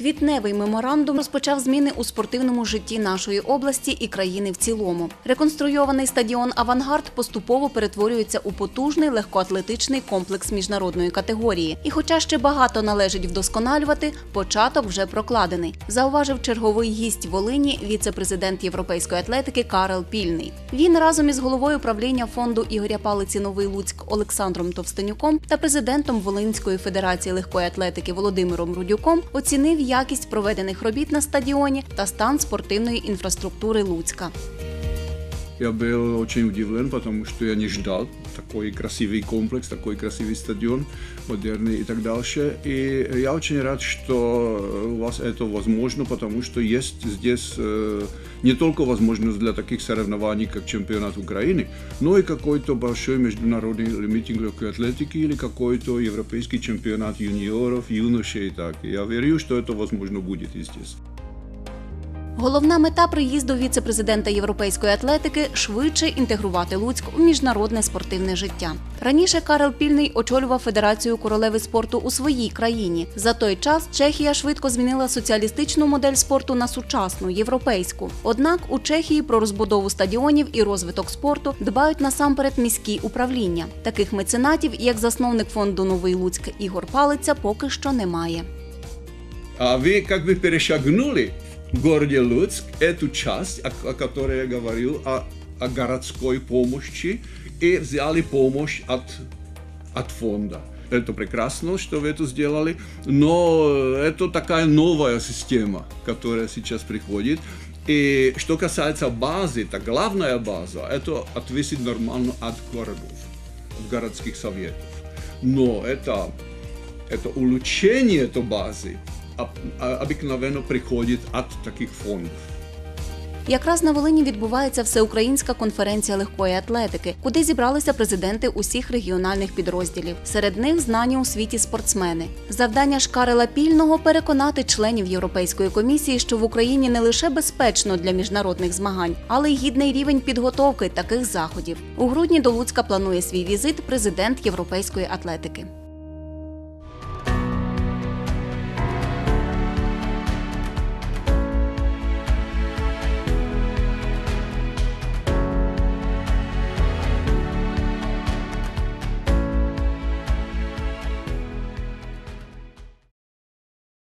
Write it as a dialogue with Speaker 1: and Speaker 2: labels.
Speaker 1: Квітневий меморандум розпочав зміни у спортивному житті нашої області і країни в цілому. Реконструйований стадіон Авангард поступово перетворюється у потужний легкоатлетичний комплекс міжнародної категорії. І, хоча ще багато належить вдосконалювати, початок вже прокладений, зауважив черговий гість Волині, віце-президент європейської атлетики Карел Пільний. Він разом із головою правління фонду Ігоря Палиці Новий Луцьк Олександром Товстенюком та президентом Волинської федерації легкої атлетики Володимиром Рудюком оцінив якість проведених робіт на стадіоні та стан спортивної інфраструктури Луцька.
Speaker 2: Я был очень удивлен, потому что я не ждал такой красивый комплекс, такой красивый стадион, модерный и так дальше. И я очень рад, что у вас это возможно, потому что есть здесь э, не только возможность для таких соревнований, как чемпионат Украины, но и какой-то большой международный митинг легкой атлетики или какой-то европейский чемпионат юниоров, юношей и так. Я верю, что это возможно будет и здесь.
Speaker 1: Головна мета приїзду віце-президента європейської атлетики швидше інтегрувати Луцьк у міжнародне спортивне життя. Раніше Карел Пільний очолював Федерацію королеви спорту у своїй країні. За той час Чехія швидко змінила соціалістичну модель спорту на сучасну європейську. Однак у Чехії про розбудову стадіонів і розвиток спорту дбають насамперед міські управління. Таких меценатів, як засновник фонду Новий Луцьк Ігор Палиця, поки що немає.
Speaker 2: А как бы перешагнули городе Луцк эту часть, о, о которой я говорил, о, о городской помощи, и взяли помощь от, от фонда. Это прекрасно, что вы это сделали, но это такая новая система, которая сейчас приходит. И что касается базы, то главная база, это отвисит нормально от городов, от городских советов. Но это это улучшение этой базы об- а- обыкновенно приходит от таких фондов.
Speaker 1: Якраз на Волині відбувається всеукраїнська конференція легкої атлетики, куди зібралися президенти усіх регіональних підрозділів. Серед них знані у світі спортсмени. Завдання Шкарела Пільного переконати членів Європейської комісії, що в Україні не лише безпечно для міжнародних змагань, але й гідний рівень підготовки таких заходів. У грудні до Луцька планує свій візит президент Європейської атлетики.